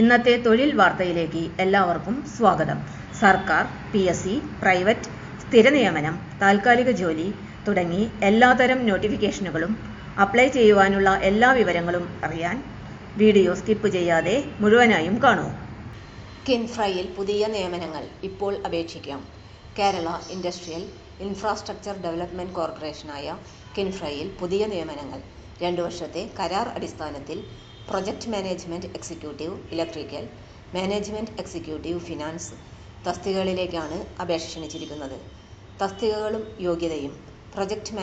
ഇന്നത്തെ തൊഴിൽ വാർത്തയിലേക്ക് എല്ലാവർക്കും സ്വാഗതം. സർക്കാർ പി എസ് സി പ്രൈവറ്റ് സ്ഥിര നിയമനം താൽക്കാലിക ജോലി തുടങ്ങി എല്ലാതരം നോട്ടിഫിക്കേഷനുകളും അപ്ലൈ ചെയ്യുവാനുള്ള എല്ലാ വിവരങ്ങളും അറിയാൻ വീഡിയോ സ്കിപ്പ് ചെയ്യാതെ മുഴുവനായും കാണൂ. കിൻഫ്രയിൽ പുതിയ നിയമനങ്ങൾ ഇപ്പോൾ അപേക്ഷിക്കാം. കേരള ഇൻഡസ്ട്രിയൽ ഇൻഫ്രാസ്ട്രക്ചർ ഡെവലപ്മെന്റ് കോർപ്പറേഷനായ കിൻഫ്രയിൽ പുതിയ നിയമനങ്ങൾ. രണ്ടു വർഷത്തെ കരാർ അടിസ്ഥാനത്തിൽ project management executive electrical management executive finance തസ്തികകളിലേക്കാണ് അപേക്ഷ ക്ഷണിച്ചിരിക്കുന്നത്. തസ്തികകളും യോഗ്യതയും. പ്രൊജക്ട്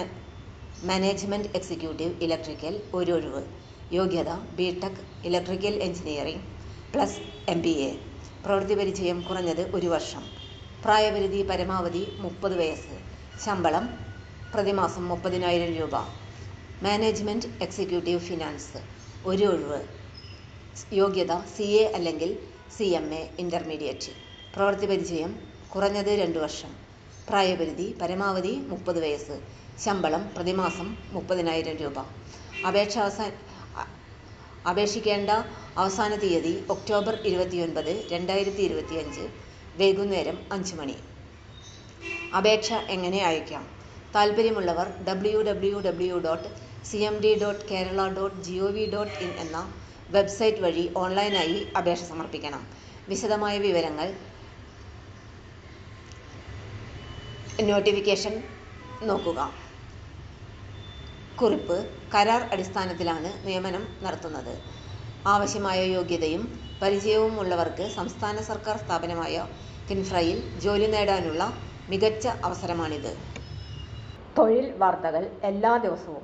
മാനേജ്മെന്റ് എക്സിക്യൂട്ടീവ് ഇലക്ട്രിക്കൽ ഒരു ഒഴിവ്. യോഗ്യത B tech electrical engineering plus M B A പ്രവൃത്തി പരിചയം കുറഞ്ഞത് ഒരു വർഷം. പ്രായപരിധി പരമാവധി മുപ്പത് വയസ്സ്. ശമ്പളം പ്രതിമാസം മുപ്പതിനായിരം രൂപ. മാനേജ്മെന്റ് എക്സിക്യൂട്ടീവ് ഫിനാൻസ് ഒരു ഒഴിവ്. യോഗ്യത സി എ അല്ലെങ്കിൽ സി എം എ ഇന്റർമീഡിയറ്റ് പ്രവൃത്തി പരിചയം കുറഞ്ഞത് രണ്ട് വർഷം. പ്രായപരിധി പരമാവധി മുപ്പത് വയസ്സ്. ശമ്പളം പ്രതിമാസം മുപ്പതിനായിരം രൂപ. അപേക്ഷ അവസാന അപേക്ഷിക്കേണ്ട അവസാന തീയതി ഒക്ടോബർ ഇരുപത്തിയൊൻപത് രണ്ടായിരത്തി ഇരുപത്തിയഞ്ച് വൈകുന്നേരം അഞ്ച് മണി. അപേക്ഷ എങ്ങനെ അയക്കാം? താല്പര്യമുള്ളവർ W W W dot C M D dot Kerala dot G O V dot in എന്ന വെബ്സൈറ്റ് വഴി ഓൺലൈനായി അപേക്ഷ സമർപ്പിക്കണം. വിശദമായ വിവരങ്ങൾ നോട്ടിഫിക്കേഷൻ നോക്കുക. കുറിപ്പ് കരാർ അടിസ്ഥാനത്തിലാണ് നിയമനം നടത്തുന്നത്. ആവശ്യമായ യോഗ്യതയും പരിചയവും ഉള്ളവർക്ക് സംസ്ഥാന സർക്കാർ സ്ഥാപനമായ കിൻഫ്രയിൽ ജോലി നേടാനുള്ള മികച്ച അവസരമാണിത്. തൊഴിൽ വാർത്തകൾ എല്ലാ ദിവസവും